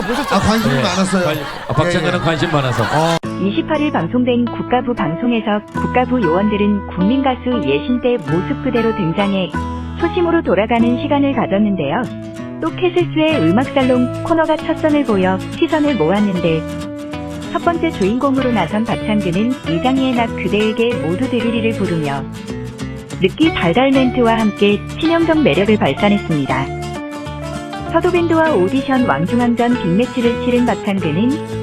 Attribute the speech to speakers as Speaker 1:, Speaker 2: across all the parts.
Speaker 1: 아까 보셨죠?
Speaker 2: 아 관심이 많았어요.
Speaker 3: 관- 아, 박찬근은
Speaker 2: 예, 예.
Speaker 3: 관심 많아서.
Speaker 4: 28일 방송된 국가부 방송에서 국가부 요원들은 국민 가수 예신 때 모습 그대로 등장해 초심으로 돌아가는 시간을 가졌는데요. 또 캐슬스의 음악살롱 코너가 첫 선을 보여 시선을 모았는데 첫 번째 주인공으로 나선 박창근은 이장희의 낙 그대에게 모두 드리리를 부르며 느끼 달달 멘트와 함께 친형적 매력을 발산했습니다. 서도밴드와 오디션 왕중왕전 빅매치를 치른 박창근은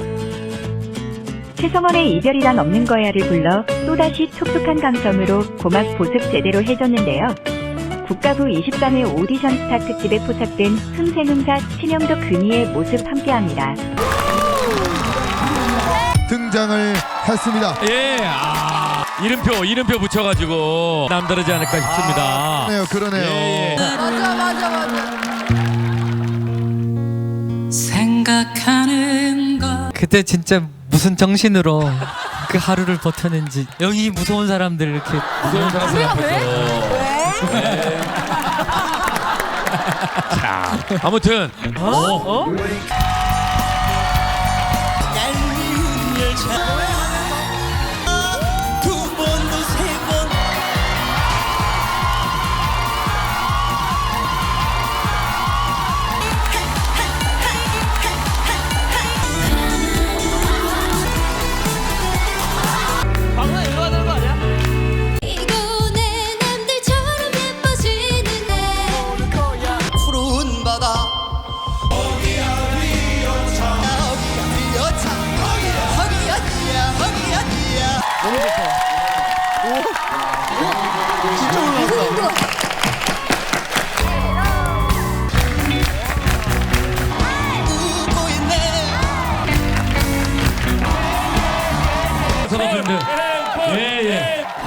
Speaker 4: 최성원의 이별이란 없는 거야를 불러 또다시 촉촉한 감성으로 고막 보습 제대로 해줬는데요. 국가부 23회 오디션 스타 특집에 포착된 흥생흥사 친형적 근이의 모습 함께합니다.
Speaker 2: 등장을 했습니다.
Speaker 3: 예, 아, 이름표, 이름표 붙여가지고 남다르지 않을까 싶습니다.
Speaker 2: 네, 그러네요.
Speaker 3: 예, 예.
Speaker 5: 맞아 맞아 맞아.
Speaker 6: 그때 진짜 무슨 정신으로 그 하루를 버텼는지 여기 무서운 사람들 이렇게
Speaker 3: 무서운 사람들
Speaker 5: 우리가
Speaker 3: 앞에서.
Speaker 5: 왜?
Speaker 3: 네. 자, 아무튼 어?
Speaker 7: 얄미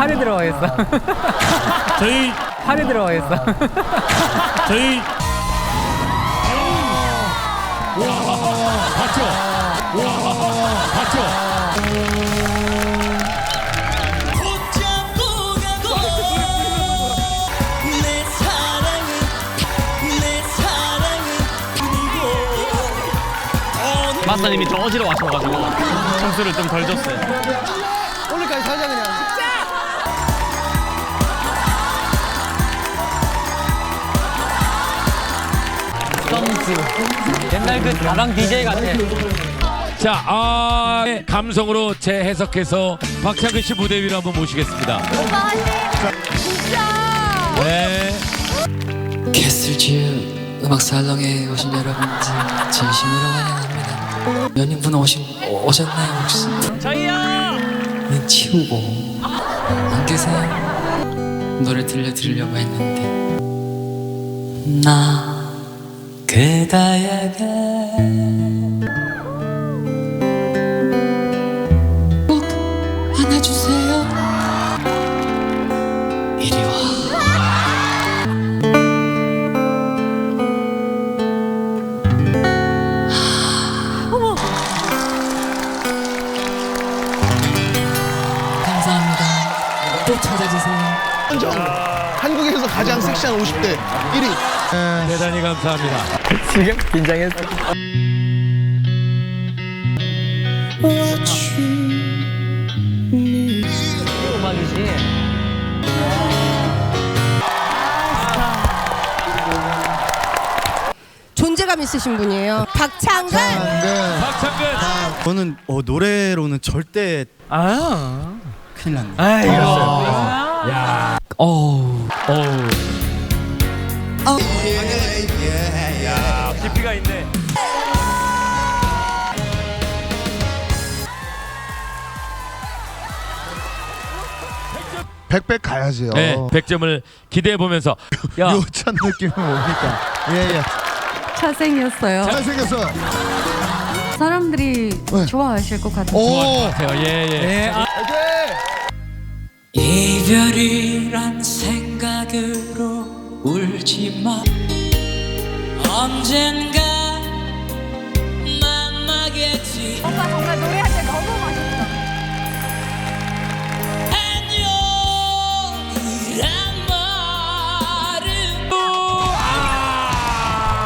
Speaker 6: 팔에 들어가 있어.
Speaker 3: 저희
Speaker 6: 팔에 들어가 있어.
Speaker 3: 저희 와 봤죠? 와 봤죠?
Speaker 8: 마스터님이 좀 어지러워하셔가지고 점수를 좀 덜 줬어요.
Speaker 1: 오늘까지 살자 그냥.
Speaker 6: 썸즈. 옛날 그 다방 DJ 같아.
Speaker 3: 자, 아, 의 감성으로 재해석해서 박창근 씨 무대 위로 한번 모시겠습니다.
Speaker 5: 오빠 화이팅. 진짜.
Speaker 3: 네.
Speaker 7: 캐슬즈 음악 살롱에 오신 여러분들 진심으로 환영합니다. 몇 인분 오신 오셨나요 혹시?
Speaker 8: 저희야.
Speaker 7: 눈 치우고 안 계세요? 노래 들려드리려고 했는데 나 그대에게. 꼭 안아주세요. 이리 와. 감사합니다. 또 찾아주세요.
Speaker 1: 한국에서 가장 섹시한 50대 1위.
Speaker 3: 대단히 감사합니다.
Speaker 6: 지금 긴장했어. 음악이지.
Speaker 5: 존재감 있으신 분이에요. 박창근.
Speaker 2: 네.
Speaker 3: 박창근.
Speaker 9: 저는 어, 노래로는 절대
Speaker 6: 아.
Speaker 9: 큰일 났네.
Speaker 6: 아이고.
Speaker 3: 야,
Speaker 6: 어우.
Speaker 3: 어우. 야, 깊이가 있네.
Speaker 2: 백백 가야지요.
Speaker 3: 네, 100점을 기대해 보면서 야,
Speaker 2: 요찬 느낌은 뭡니까? 예, 예.
Speaker 10: 잘생겼어요.
Speaker 2: 잘생겼어.
Speaker 10: 사람들이
Speaker 2: 네.
Speaker 10: 좋아하실 것 같아요.
Speaker 2: 오.
Speaker 3: 같아요. 예, 예.
Speaker 6: 네. 아,
Speaker 7: 이 별이란 생각으로 울지 마 언젠가 만나겠지
Speaker 5: 오빠 정말 노래할 때 너무 맛있어.
Speaker 7: 안녕이란 말은
Speaker 3: 아!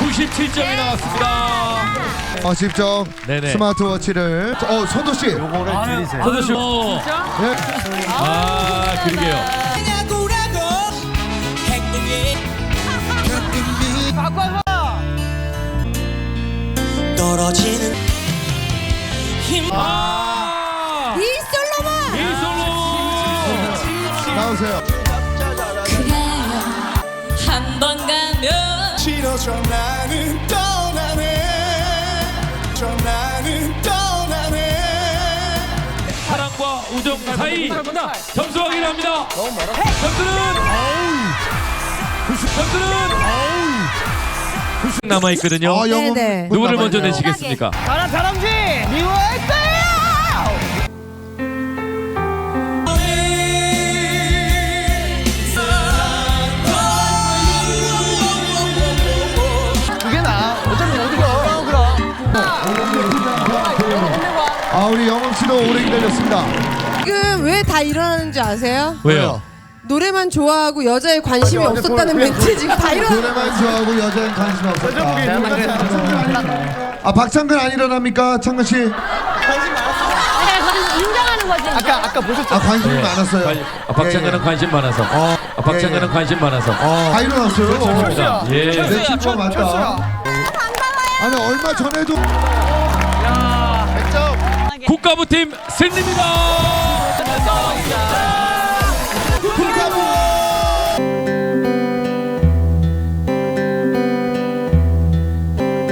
Speaker 3: 97 7점이 나왔습니다.
Speaker 2: 어, 직접
Speaker 3: 네네.
Speaker 2: 스마트워치를 어 선도 씨.
Speaker 3: 선우 씨. 어.
Speaker 2: 예.
Speaker 3: 아, 그러게요. 아!
Speaker 5: 이 솔로몬
Speaker 3: 이솔로!
Speaker 2: 나오세요.
Speaker 5: 한 번 가면
Speaker 1: 싫어져 나는 떠 저 나는 떠나네
Speaker 3: 사랑과 우정 사이 점수 확인합니다. 점수는 점수는 남아 있거든요.
Speaker 2: 아, 영웅
Speaker 5: 네네.
Speaker 2: 분
Speaker 3: 누구를 먼저. 내시겠습니까?
Speaker 8: 가라 다람쥐 미워할
Speaker 2: 씨도 오래 기다렸습니다.
Speaker 5: 지금 왜 다 일어나는지 아세요?
Speaker 3: 왜요?
Speaker 5: 노래만 좋아하고 여자에 관심이 없었다는 멘트 지금 다 일어나
Speaker 2: 노래만 좋아하고 여자엔 관심 없었다. 아 박창근 안 일어납니까, 창근 씨?
Speaker 5: 인정하는 거지
Speaker 1: 아까 아까 보셨죠?
Speaker 2: 아 관심이 많았어요.
Speaker 3: 관- 아, 박창근은 관심 많아서.
Speaker 2: 어,
Speaker 3: 아, 박창근은
Speaker 2: 예, 예.
Speaker 3: 관심 많아서.
Speaker 2: 어, 다 일어났어요.
Speaker 3: 좋습니다. 예.
Speaker 2: 내 친구가 맞다. 아니 얼마 전에도
Speaker 3: 국가부팀 승리입니다.